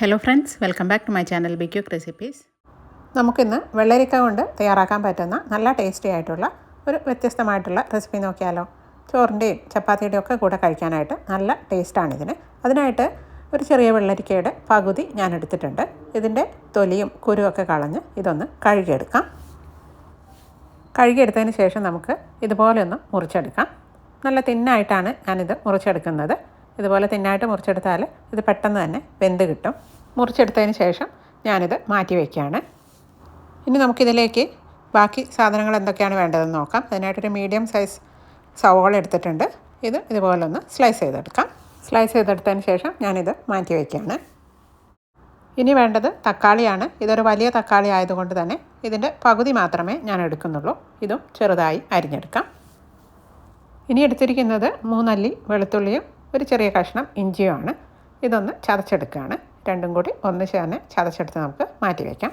Hello friends welcome back to my channel be quick recipes നമുക്കിന്ന് വെള്ളരിക്ക കൊണ്ട് തയ്യാറാക്കാൻ പറ്റുന്ന നല്ല ടേസ്റ്റി ആയിട്ടുള്ള ഒരു വ്യത്യസ്തമായിട്ടുള്ള റെസിപ്പി നോക്കിയാലോ. ചോറിന്റെയും ചപ്പാത്തിയുടെയും ഒക്കെ കൂടെ കഴിക്കാനായിട്ട് നല്ല ടേസ്റ്റാണ് ഇതിന്. അതിനായിട്ട് ഒരു ചെറിയ വെള്ളരിക്കയുടെ പകുതി ഞാൻ എടുത്തിട്ടുണ്ട്. ഇതിന്റെ തൊലിയും കുരുവൊക്കെ കളഞ്ഞ് ഇതൊന്ന് കഴുകിയെടുക്കാം. കഴുകിയെടുത്തതിന് ശേഷം നമുക്ക് ഇതുപോലെ ഒന്ന് മുറിച്ചെടുക്കാം. നല്ല തിന്നായിട്ടാണ് ഞാനിത് മുറിച്ചെടുക്കുന്നത്. ഇതുപോലെ തിന്നായിട്ട് മുറിച്ചെടുത്താൽ ഇത് പെട്ടെന്ന് തന്നെ വെന്ത് കിട്ടും. മുറിച്ചെടുത്തതിന് ശേഷം ഞാനിത് മാറ്റി വയ്ക്കുകയാണ്. ഇനി നമുക്കിതിലേക്ക് ബാക്കി സാധനങ്ങൾ എന്തൊക്കെയാണ് വേണ്ടതെന്ന് നോക്കാം. അതിനായിട്ടൊരു മീഡിയം സൈസ് സവോള എടുത്തിട്ടുണ്ട്. ഇത് ഇതുപോലെ ഒന്ന് സ്ലൈസ് ചെയ്തെടുക്കാം. സ്ലൈസ് ചെയ്തെടുത്തതിന് ശേഷം ഞാനിത് മാറ്റി വയ്ക്കുകയാണ്. ഇനി വേണ്ടത് തക്കാളിയാണ്. ഇതൊരു വലിയ തക്കാളി ആയതുകൊണ്ട് തന്നെ ഇതിന്റെ പകുതി മാത്രമേ ഞാൻ എടുക്കുന്നുള്ളൂ. ഇതും ചെറുതായി അരിഞ്ഞെടുക്കാം. ഇനി എടുത്തിരിക്കുന്നത് മൂന്നല്ലി വെളുത്തുള്ളിയും ഒരു ചെറിയ കഷ്ണം ഇഞ്ചിയുമാണ്. ഇതൊന്ന് ചതച്ചെടുക്കുകയാണ്. രണ്ടും കൂടി ഒന്നിച്ച് തന്നെ ചതച്ചെടുത്ത് നമുക്ക് മാറ്റി വയ്ക്കാം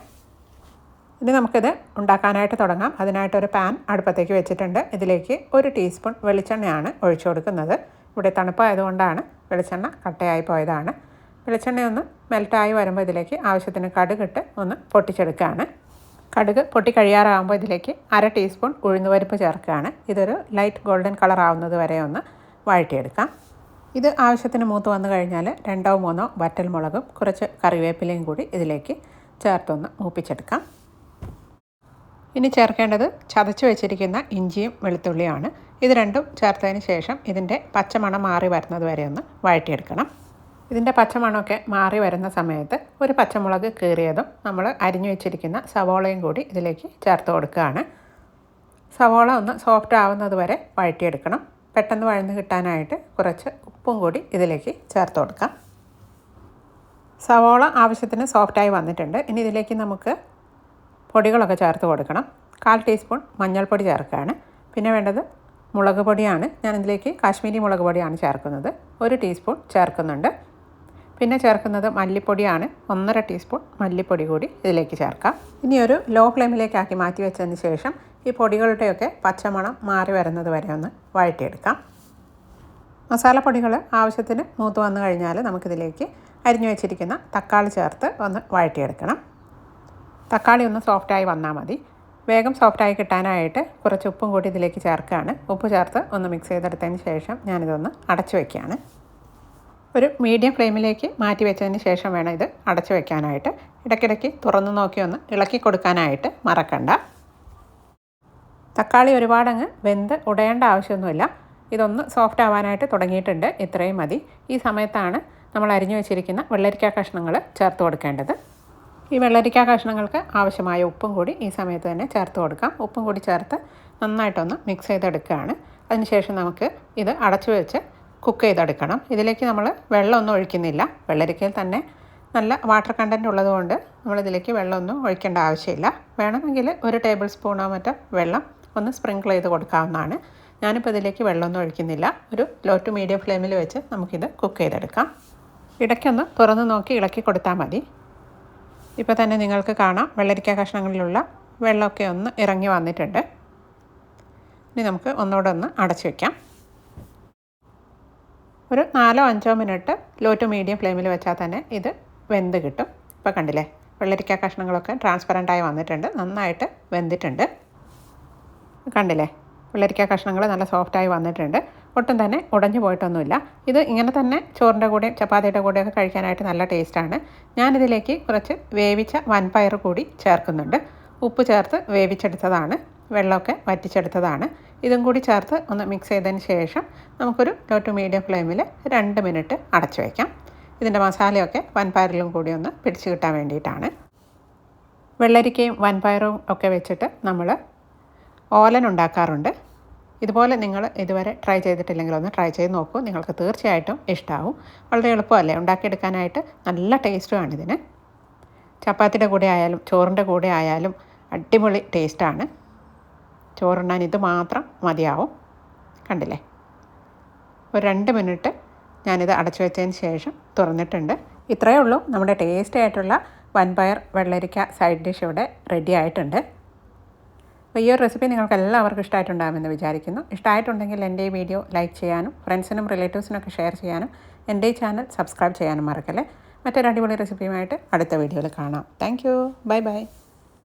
ഇനി നമുക്കിത് ഉണ്ടാക്കാനായിട്ട് തുടങ്ങാം. അതിനായിട്ടൊരു പാൻ അടുപ്പത്തേക്ക് വെച്ചിട്ടുണ്ട്. ഇതിലേക്ക് ഒരു ടീസ്പൂൺ വെളിച്ചെണ്ണയാണ് ഒഴിച്ചു കൊടുക്കുന്നത്. ഇവിടെ തണുപ്പായതുകൊണ്ടാണ് വെളിച്ചെണ്ണ കട്ടയായി പോയതാണ്. വെളിച്ചെണ്ണ ഒന്ന് മെൽറ്റായി വരുമ്പോൾ ഇതിലേക്ക് ആവശ്യത്തിന് കടുകിട്ട് ഒന്ന് പൊട്ടിച്ചെടുക്കുകയാണ്. കടുക് പൊട്ടി കഴിയാറാകുമ്പോൾ ഇതിലേക്ക് അര ടീസ്പൂൺ ഉഴുന്നുപരിപ്പ് ചേർക്കുകയാണ്. ഇതൊരു ലൈറ്റ് ഗോൾഡൻ കളർ ആവുന്നത് വരെ ഒന്ന് വഴറ്റിയെടുക്കാം. ഇത് ആവശ്യത്തിന് മൂത്ത് വന്നു കഴിഞ്ഞാൽ രണ്ടോ മൂന്നോ വറ്റൽ മുളകും കുറച്ച് കറിവേപ്പിലയും കൂടി ഇതിലേക്ക് ചേർത്തൊന്ന് മൂപ്പിച്ചെടുക്കാം. ഇനി ചേർക്കേണ്ടത് ചതച്ച് വെച്ചിരിക്കുന്ന ഇഞ്ചിയും വെളുത്തുള്ളിയാണ് ഇത് രണ്ടും ചേർത്തതിന് ശേഷം ഇതിന്റെ പച്ചമണം മാറി വരുന്നത് വരെ ഒന്ന് വഴറ്റിയെടുക്കണം. ഇതിന്റെ പച്ചമണമൊക്കെ മാറി വരുന്ന സമയത്ത് ഒരു പച്ചമുളക് കീറിയതും നമ്മൾ അരിഞ്ഞു വെച്ചിരിക്കുന്ന സവോളയും കൂടി ഇതിലേക്ക് ചേർത്ത് കൊടുക്കുകയാണ്. സവോള ഒന്ന് സോഫ്റ്റ് ആവുന്നത് വരെ വഴറ്റിയെടുക്കണം. പെട്ടെന്ന് വഴന്ന് കിട്ടാനായിട്ട് കുറച്ച് ഉപ്പും കൂടി ഇതിലേക്ക് ചേർത്ത് കൊടുക്കാം. സവോള ആവശ്യത്തിന് സോഫ്റ്റായി വന്നിട്ടുണ്ട്. ഇനി ഇതിലേക്ക് നമുക്ക് പൊടികളൊക്കെ ചേർത്ത് കൊടുക്കണം. കാൽ ടീസ്പൂൺ മഞ്ഞൾപ്പൊടി ചേർക്കുകയാണ്. പിന്നെ വേണ്ടത് മുളക് പൊടിയാണ്. ഞാൻ ഇതിലേക്ക് കാശ്മീരി മുളക് പൊടിയാണ് ചേർക്കുന്നത്. ഒരു ടീസ്പൂൺ ചേർക്കുന്നുണ്ട്. പിന്നെ ചേർക്കുന്നത് മല്ലിപ്പൊടിയാണ്. ഒന്നര ടീസ്പൂൺ മല്ലിപ്പൊടി കൂടി ഇതിലേക്ക് ചേർക്കാം. ഇനി ഒരു ലോ ഫ്ലെയിമിലേക്കാക്കി മാറ്റി വെച്ചതിന് ശേഷം ഈ പൊടികളുടെയൊക്കെ പച്ചമണം മാറി വരുന്നത് വരെ ഒന്ന് വഴറ്റിയെടുക്കാം. മസാലപ്പൊടികൾ ആവശ്യത്തിന് മൂത്ത് വന്നു കഴിഞ്ഞാൽ നമുക്കിതിലേക്ക് അരിഞ്ഞു വെച്ചിരിക്കുന്ന തക്കാളി ചേർത്ത് ഒന്ന് വഴറ്റിയെടുക്കണം. തക്കാളി ഒന്ന് സോഫ്റ്റായി വന്നാൽ മതി. വേഗം സോഫ്റ്റായി കിട്ടാനായിട്ട് കുറച്ച് ഉപ്പും കൂടി ഇതിലേക്ക് ചേർക്കുകയാണ്. ഉപ്പ് ചേർത്ത് ഒന്ന് മിക്സ് ചെയ്തെടുത്തതിന് ശേഷം ഞാനിതൊന്ന് അടച്ചു വയ്ക്കുകയാണ് ഒരു മീഡിയം ഫ്ലെയിമിലേക്ക് മാറ്റി വെച്ചതിന് ശേഷം വേണം ഇത് അടച്ചു വെക്കാനായിട്ട്. ഇടയ്ക്കിടയ്ക്ക് തുറന്നു നോക്കി ഒന്ന് ഇളക്കി കൊടുക്കാനായിട്ട് മറക്കണ്ട. തക്കാളി ഒരുപാടങ്ങ് വെന്ത് ഉടയേണ്ട ആവശ്യമൊന്നുമില്ല. ഇതൊന്ന് സോഫ്റ്റ് ആവാനായിട്ട് തുടങ്ങിയിട്ടുണ്ട്. ഇത്രയും മതി. ഈ സമയത്താണ് നമ്മൾ അരിഞ്ഞു വെച്ചിരിക്കുന്ന വെള്ളരിക്ക കഷ്ണങ്ങൾ ചേർത്ത് കൊടുക്കേണ്ടത്. ഈ വെള്ളരിക്ക കഷ്ണങ്ങൾക്ക് ആവശ്യമായ ഉപ്പും കൂടി ഈ സമയത്ത് തന്നെ ചേർത്ത് കൊടുക്കാം. ഉപ്പും കൂടി ചേർത്ത് നന്നായിട്ടൊന്ന് മിക്സ് ചെയ്തെടുക്കുകയാണ്. അതിനുശേഷം നമുക്ക് ഇത് അടച്ചു വെച്ച് കുക്ക് ചെയ്തെടുക്കണം. ഇതിലേക്ക് നമ്മൾ വെള്ളമൊന്നും ഒഴിക്കുന്നില്ല. വെള്ളരിക്കയിൽ തന്നെ നല്ല വാട്ടർ കണ്ടന്റ് ഉള്ളതുകൊണ്ട് നമ്മളിതിലേക്ക് വെള്ളമൊന്നും ഒഴിക്കേണ്ട ആവശ്യമില്ല. വേണമെങ്കിൽ ഒരു ടേബിൾ സ്പൂണോ മറ്റോ വെള്ളം ഒന്ന് സ്പ്രിങ്കിൾ ചെയ്ത് കൊടുക്കാവുന്നതാണ്. ഞാനിപ്പോൾ ഇതിലേക്ക് വെള്ളമൊന്നും ഒഴിക്കുന്നില്ല. ഒരു ലോ ടു മീഡിയം ഫ്ലെയിമിൽ വെച്ച് നമുക്കിത് കുക്ക് ചെയ്തെടുക്കാം. ഇടയ്ക്കൊന്ന് തുറന്ന് നോക്കി ഇളക്കി കൊടുത്താൽ മതി. ഇപ്പോൾ തന്നെ നിങ്ങൾക്ക് കാണാം വെള്ളരിക്ക കഷ്ണങ്ങളിലുള്ള വെള്ളമൊക്കെ ഒന്ന് ഇറങ്ങി വന്നിട്ടുണ്ട്. ഇനി നമുക്ക് ഒന്നുകൂടെ ഒന്ന് അടച്ചു വയ്ക്കാം ഒരു നാലോ അഞ്ചോ മിനിറ്റ് ലോ ടു മീഡിയം ഫ്ലെയിമിൽ വെച്ചാൽ തന്നെ ഇത് വെന്ത് കിട്ടും. ഇപ്പോൾ കണ്ടില്ലേ വെള്ളരിക്ക കഷ്ണങ്ങളൊക്കെ ട്രാൻസ്പെറന്റായി വന്നിട്ടുണ്ട് നന്നായിട്ട് വെന്തിട്ടുണ്ട്. കണ്ടില്ലേ വെള്ളരിക്ക കഷ്ണങ്ങൾ നല്ല സോഫ്റ്റായി വന്നിട്ടുണ്ട്. ഒട്ടും തന്നെ ഉടഞ്ഞു പോയിട്ടൊന്നുമില്ല. ഇത് ഇങ്ങനെ തന്നെ ചോറിന്റെ കൂടെയും ചപ്പാത്തിയുടെ കൂടെയൊക്കെ കഴിക്കാനായിട്ട് നല്ല ടേസ്റ്റാണ് ഞാനിതിലേക്ക് കുറച്ച് വേവിച്ച വൻപയർ കൂടി ചേർക്കുന്നുണ്ട്. ഉപ്പ് ചേർത്ത് വേവിച്ചെടുത്തതാണ്. വെള്ളമൊക്കെ വറ്റിച്ചെടുത്തതാണ്. ഇതും കൂടി ചേർത്ത് ഒന്ന് മിക്സ് ചെയ്തതിന് ശേഷം നമുക്കൊരു ലോ ടു മീഡിയം ഫ്ലെയിമിൽ രണ്ട് മിനിറ്റ് അടച്ചു വയ്ക്കാം ഇതിന്റെ മസാലയൊക്കെ വൻപയറിലും കൂടി ഒന്ന് പിടിച്ചു കിട്ടാൻ വേണ്ടിയിട്ടാണ്. വെള്ളരിക്കയും വൻപയറും ഒക്കെ വെച്ചിട്ട് നമ്മൾ ഓലൻ ഉണ്ടാക്കാറുണ്ട്. ഇതുപോലെ നിങ്ങൾ ഇതുവരെ ട്രൈ ചെയ്തിട്ടില്ലെങ്കിൽ ഒന്ന് ട്രൈ ചെയ്ത് നോക്കൂ. നിങ്ങൾക്ക് തീർച്ചയായിട്ടും ഇഷ്ടമാവും വളരെ എളുപ്പമല്ലേ? ഉണ്ടാക്കിയെടുക്കാനായിട്ട് നല്ല ടേസ്റ്റുമാണ് ഇതിന് ചപ്പാത്തിയുടെ കൂടെ ആയാലും ചോറിന്റെ കൂടെ ആയാലും അടിപൊളി ടേസ്റ്റാണ് ചോറുണ്ണാൻ ഇത് മാത്രം മതിയാവും. കണ്ടില്ലേ? ഒരു രണ്ട് മിനിറ്റ് ഞാനിത് അടച്ചു വെച്ചതിന് ശേഷം തുറന്നിട്ടുണ്ട്. ഇത്രയേ ഉള്ളൂ. നമ്മുടെ ടേസ്റ്റി ആയിട്ടുള്ള വൻപയർ വെള്ളരിക്ക സൈഡ് ഡിഷ് ഇവിടെ റെഡി ആയിട്ടുണ്ട്. അപ്പോൾ ഈ ഒരു റെസിപ്പി നിങ്ങൾക്ക് എല്ലാവർക്കും ഇഷ്ടമായിട്ടുണ്ടാകുമെന്ന് വിചാരിക്കുന്നു. ഇഷ്ടമായിട്ടുണ്ടെങ്കിൽ എന്റെ ഈ വീഡിയോ ലൈക്ക് ചെയ്യാനും ഫ്രണ്ട്സിനും റിലേറ്റീവ്സിനൊക്കെ ഷെയർ ചെയ്യാനും എന്റെ ഈ ചാനൽ സബ്സ്ക്രൈബ് ചെയ്യാനും മറക്കല്ലേ? മറ്റൊരു അടിപൊളി റെസിപ്പിയുമായിട്ട് അടുത്ത വീഡിയോയിൽ കാണാം. Thank you bye bye